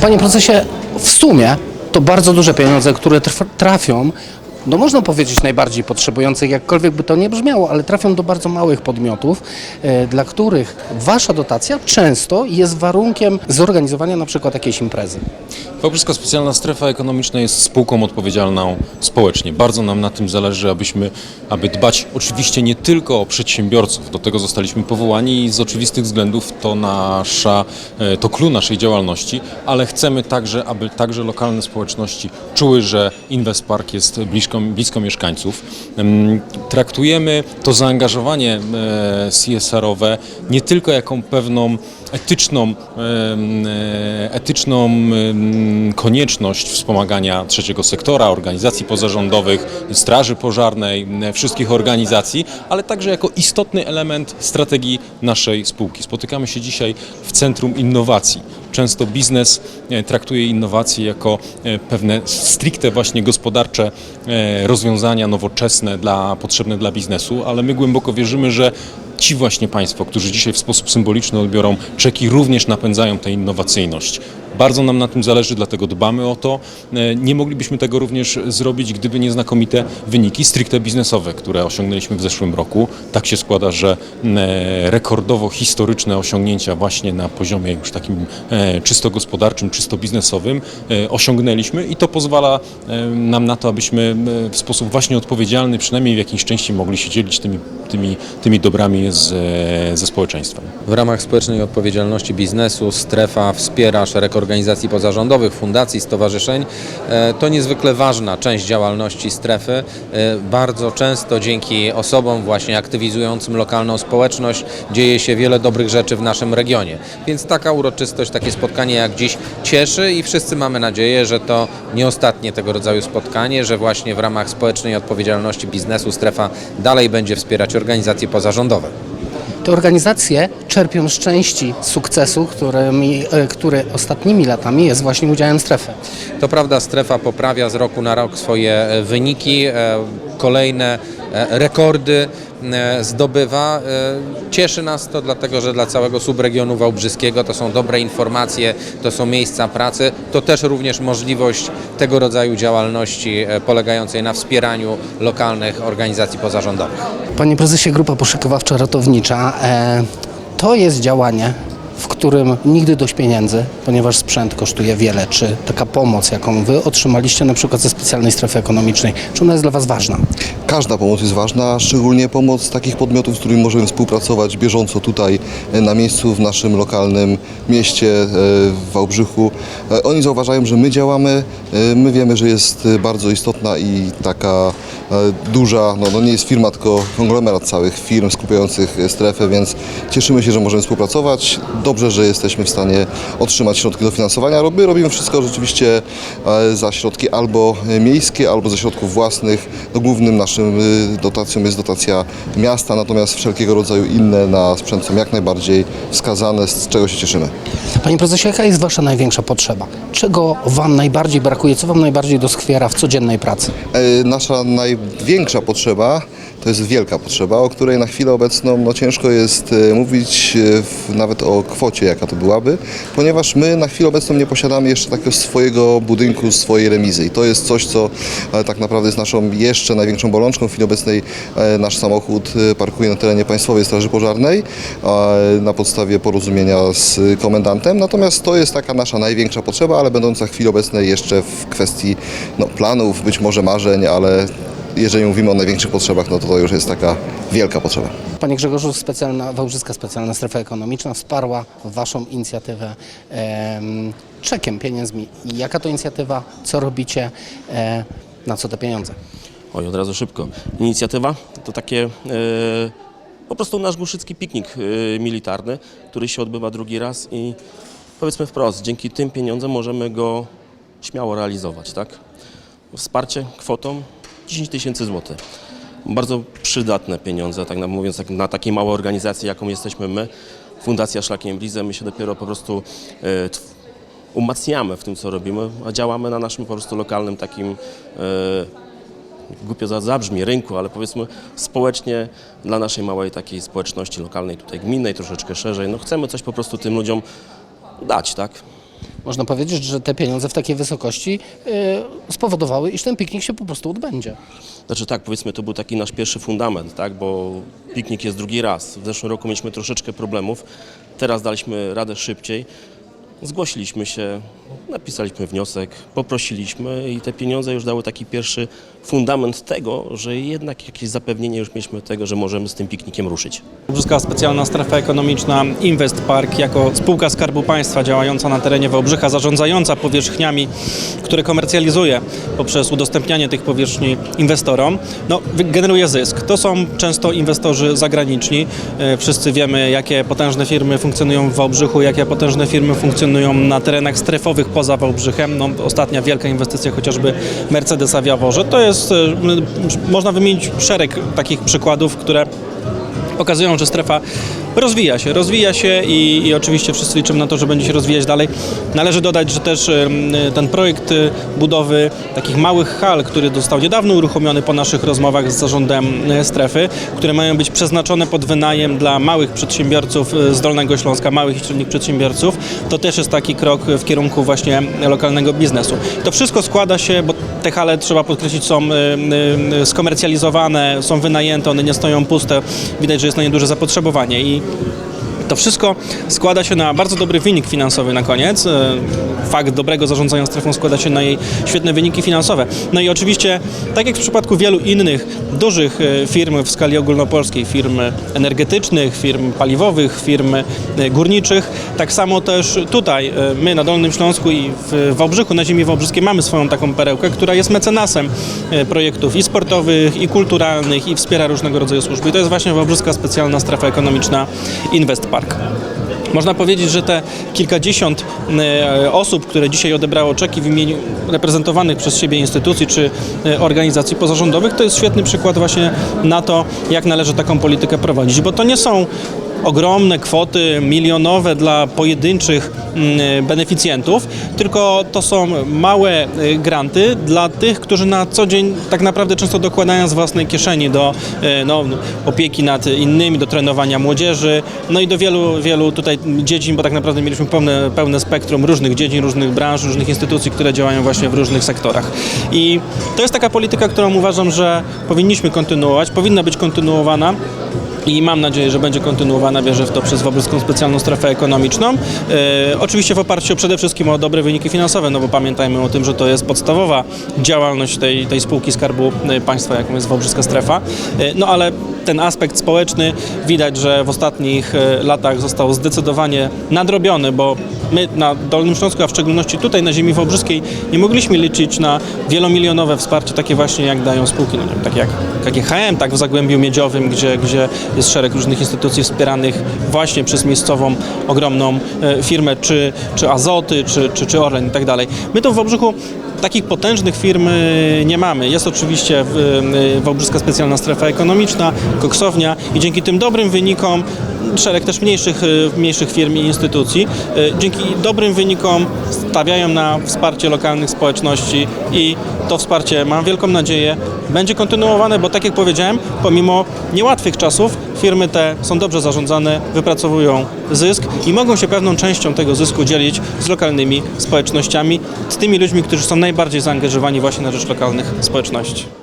Panie prezesie, w sumie to bardzo duże pieniądze, które trafią, no można powiedzieć najbardziej potrzebujących, jakkolwiek by to nie brzmiało, ale trafią do bardzo małych podmiotów, e, dla których wasza dotacja często jest warunkiem zorganizowania na przykład jakiejś imprezy. Wałbrzyska Specjalna Strefa Ekonomiczna jest spółką odpowiedzialną społecznie. Bardzo nam na tym zależy, abyśmy, aby dbać oczywiście nie tylko o przedsiębiorców, do tego zostaliśmy powołani i z oczywistych względów to nasza, e, to clue naszej działalności, ale chcemy także, aby także lokalne społeczności czuły, że Inwestpark jest blisko, blisko mieszkańców. Em, Traktujemy to zaangażowanie CSR-owe nie tylko jako pewną etyczną, e, etyczną konieczność wspomagania trzeciego sektora, organizacji pozarządowych, straży pożarnej, wszystkich organizacji, ale także jako istotny element strategii naszej spółki. Spotykamy się dzisiaj w Centrum Innowacji. Często biznes e, traktuje innowacje jako e, pewne stricte właśnie gospodarcze e, rozwiązania nowoczesne dla, potrzebne dla biznesu, ale my głęboko wierzymy, że ci właśnie Państwo, którzy dzisiaj w sposób symboliczny odbiorą czeki, również napędzają tę innowacyjność. Bardzo nam na tym zależy, dlatego dbamy o to. E, Nie moglibyśmy tego również zrobić, gdyby nie znakomite wyniki stricte biznesowe, które osiągnęliśmy w zeszłym roku. Tak się składa, że e, rekordowo historyczne osiągnięcia właśnie na poziomie już takim e, czysto gospodarczym, czysto biznesowym osiągnęliśmy i to pozwala nam na to, abyśmy w sposób właśnie odpowiedzialny, przynajmniej w jakiejś części mogli się dzielić tymi, tymi, tymi dobrami z, ze społeczeństwem. W ramach społecznej odpowiedzialności biznesu strefa wspiera szereg organizacji pozarządowych, fundacji, stowarzyszeń. E, To niezwykle ważna część działalności strefy. E, Bardzo często dzięki osobom właśnie aktywizującym lokalną społeczność dzieje się wiele dobrych rzeczy w naszym regionie. Więc taka uroczystość, takie spotkanie jak dziś cieszy i wszyscy mamy nadzieję, że to nie ostatnie tego rodzaju spotkanie, że właśnie w ramach społecznej odpowiedzialności biznesu strefa dalej będzie wspierać organizacje pozarządowe. Te organizacje czerpią z części sukcesu, którymi, e, który ostatnimi latami jest właśnie udziałem strefy. To prawda, strefa poprawia z roku na rok swoje e, wyniki, e, kolejne e, rekordy e, zdobywa. E, Cieszy nas to dlatego, że dla całego subregionu wałbrzyskiego to są dobre informacje, to są miejsca pracy, to też również możliwość tego rodzaju działalności polegającej na wspieraniu lokalnych organizacji pozarządowych. Panie prezesie, grupa poszukiwawcza ratownicza to jest działanie, w którym nigdy dość pieniędzy, ponieważ sprzęt kosztuje wiele. Czy taka pomoc, jaką wy otrzymaliście na przykład ze specjalnej strefy ekonomicznej, czy ona jest dla was ważna? Każda pomoc jest ważna, szczególnie pomoc takich podmiotów, z którymi możemy współpracować bieżąco tutaj e, na miejscu w naszym lokalnym mieście e, w Wałbrzychu. E, Oni zauważają, że my działamy, my wiemy, że jest bardzo istotna i taka duża, no, no nie jest firma, tylko konglomerat całych firm skupiających strefę, więc cieszymy się, że możemy współpracować. Dobrze, że jesteśmy w stanie otrzymać środki dofinansowania. My robimy wszystko rzeczywiście e, za środki albo miejskie, albo ze środków własnych. No, głównym naszym y, dotacją jest dotacja miasta, natomiast wszelkiego rodzaju inne na sprzęt są jak najbardziej wskazane, z czego się cieszymy. Panie prezesie, jaka jest wasza największa potrzeba? Czego wam najbardziej brakuje? Co wam najbardziej doskwiera w codziennej pracy? E, Nasza największa potrzeba to jest wielka potrzeba, o której na chwilę obecną no, ciężko jest e, mówić e, w, nawet o kwocie, jaka to byłaby, ponieważ my na chwilę obecną nie posiadamy jeszcze takiego swojego budynku, swojej remizy i to jest coś, co e, tak naprawdę jest naszą jeszcze największą bolączką. W chwili obecnej nasz samochód parkuje na terenie Państwowej Straży Pożarnej na podstawie porozumienia z komendantem, natomiast to jest taka nasza największa potrzeba, ale będąca w chwili obecnej jeszcze w kwestii no, planów, być może marzeń, ale jeżeli mówimy o największych potrzebach, no to to już jest taka wielka potrzeba. Panie Grzegorzu, specjalna, Wałbrzyska Specjalna Strefa Ekonomiczna wsparła Waszą inicjatywę em, czekiem, pieniędzmi. Jaka to inicjatywa? Co robicie? E, na co te pieniądze? Oj, od razu szybko. Inicjatywa to takie e, po prostu nasz Głuszycki piknik e, militarny, który się odbywa drugi raz i powiedzmy wprost, dzięki tym pieniądzom możemy go śmiało realizować, tak? Wsparcie kwotą 10 tysięcy złotych. Bardzo przydatne pieniądze, tak mówiąc, tak na takiej małej organizacji, jaką jesteśmy my. Fundacja Szlakiem Blize, my się dopiero po prostu e, umacniamy w tym, co robimy, a działamy na naszym po prostu lokalnym takim e, głupio za- zabrzmi, rynku, ale powiedzmy społecznie dla naszej małej takiej społeczności lokalnej, tutaj gminnej, troszeczkę szerzej. No chcemy coś po prostu tym ludziom dać, tak? Można powiedzieć, że te pieniądze w takiej wysokości y, spowodowały, iż ten piknik się po prostu odbędzie. Znaczy tak, powiedzmy, to był taki nasz pierwszy fundament, tak, bo piknik jest drugi raz. W zeszłym roku mieliśmy troszeczkę problemów, teraz daliśmy radę szybciej. Zgłosiliśmy się, napisaliśmy wniosek, poprosiliśmy i te pieniądze już dały taki pierwszy fundament tego, że jednak jakieś zapewnienie już mieliśmy tego, że możemy z tym piknikiem ruszyć. Wałbrzyska Specjalna Strefa Ekonomiczna Invest Park jako spółka Skarbu Państwa działająca na terenie Wałbrzycha, zarządzająca powierzchniami, które komercjalizuje poprzez udostępnianie tych powierzchni inwestorom, no, generuje zysk. To są często inwestorzy zagraniczni. E, Wszyscy wiemy, jakie potężne firmy funkcjonują w Wałbrzychu, jakie potężne firmy funkcjonują na terenach strefowych poza Wałbrzychem. No, ostatnia wielka inwestycja chociażby Mercedesa w Jaworze. To jest, m, można wymienić szereg takich przykładów, które pokazują, że strefa rozwija się, rozwija się i, i oczywiście wszyscy liczymy na to, że będzie się rozwijać dalej. Należy dodać, że też ten projekt y, budowy takich małych hal, który został niedawno uruchomiony po naszych rozmowach z zarządem y, strefy, które mają być przeznaczone pod wynajem dla małych przedsiębiorców y, z Dolnego Śląska, małych i średnich przedsiębiorców, to też jest taki krok w kierunku właśnie lokalnego biznesu. To wszystko składa się, bo te hale, trzeba podkreślić, są skomercjalizowane, są wynajęte, one nie stoją puste. Widać, że jest na nie duże zapotrzebowanie i to wszystko składa się na bardzo dobry wynik finansowy na koniec. E, Fakt dobrego zarządzania strefą składa się na jej świetne wyniki finansowe. No i oczywiście, tak jak w przypadku wielu innych dużych e, firm w skali ogólnopolskiej, firm energetycznych, firm paliwowych, firm e, górniczych, tak samo też tutaj my na Dolnym Śląsku i w Wałbrzychu, na ziemi wałbrzyskiej mamy swoją taką perełkę, która jest mecenasem projektów i sportowych, i kulturalnych, i wspiera różnego rodzaju służby. I to jest właśnie Wałbrzyska Specjalna Strefa Ekonomiczna Invest Park. Można powiedzieć, że te kilkadziesiąt e, osób, które dzisiaj odebrało czeki w imieniu reprezentowanych przez siebie instytucji czy e, organizacji pozarządowych, to jest świetny przykład właśnie na to, jak należy taką politykę prowadzić, bo to nie są ogromne kwoty milionowe dla pojedynczych mm, beneficjentów, tylko to są małe y, granty dla tych, którzy na co dzień tak naprawdę często dokładają z własnej kieszeni do y, no, opieki nad innymi, do trenowania młodzieży, no i do wielu, wielu tutaj dziedzin, bo tak naprawdę mieliśmy pełne, pełne spektrum różnych dziedzin, różnych branż, różnych instytucji, które działają właśnie w różnych sektorach. I to jest taka polityka, którą uważam, że powinniśmy kontynuować, powinna być kontynuowana. I mam nadzieję, że będzie kontynuowana, wierzę w to przez Wałbrzyską Specjalną Strefę Ekonomiczną. E, oczywiście w oparciu przede wszystkim o dobre wyniki finansowe, no bo pamiętajmy o tym, że to jest podstawowa działalność tej, tej spółki Skarbu e, Państwa, jaką jest Wałbrzyska Strefa. E, no ale ten aspekt społeczny widać, że w ostatnich e, latach został zdecydowanie nadrobiony, bo my na Dolnym Śląsku, a w szczególności tutaj na ziemi wałbrzyskiej nie mogliśmy liczyć na wielomilionowe wsparcie, takie właśnie jak dają spółki, no wiem, takie jak tak w Zagłębiu Miedziowym, gdzie, gdzie jest szereg różnych instytucji wspieranych właśnie przez miejscową, ogromną e, firmę, czy, czy Azoty, czy, czy, czy Orlen i tak dalej. My to w Wałbrzychu takich potężnych firm e, nie mamy. Jest oczywiście e, Wałbrzyska Specjalna Strefa Ekonomiczna, koksownia i dzięki tym dobrym wynikom szereg też mniejszych, e, mniejszych firm i instytucji e, dzięki dobrym wynikom stawiają na wsparcie lokalnych społeczności i to wsparcie, mam wielką nadzieję, będzie kontynuowane, bo tak jak powiedziałem, pomimo niełatwych czasów firmy te są dobrze zarządzane, wypracowują zysk i mogą się pewną częścią tego zysku dzielić z lokalnymi społecznościami, z tymi ludźmi, którzy są najbardziej zaangażowani właśnie na rzecz lokalnych społeczności.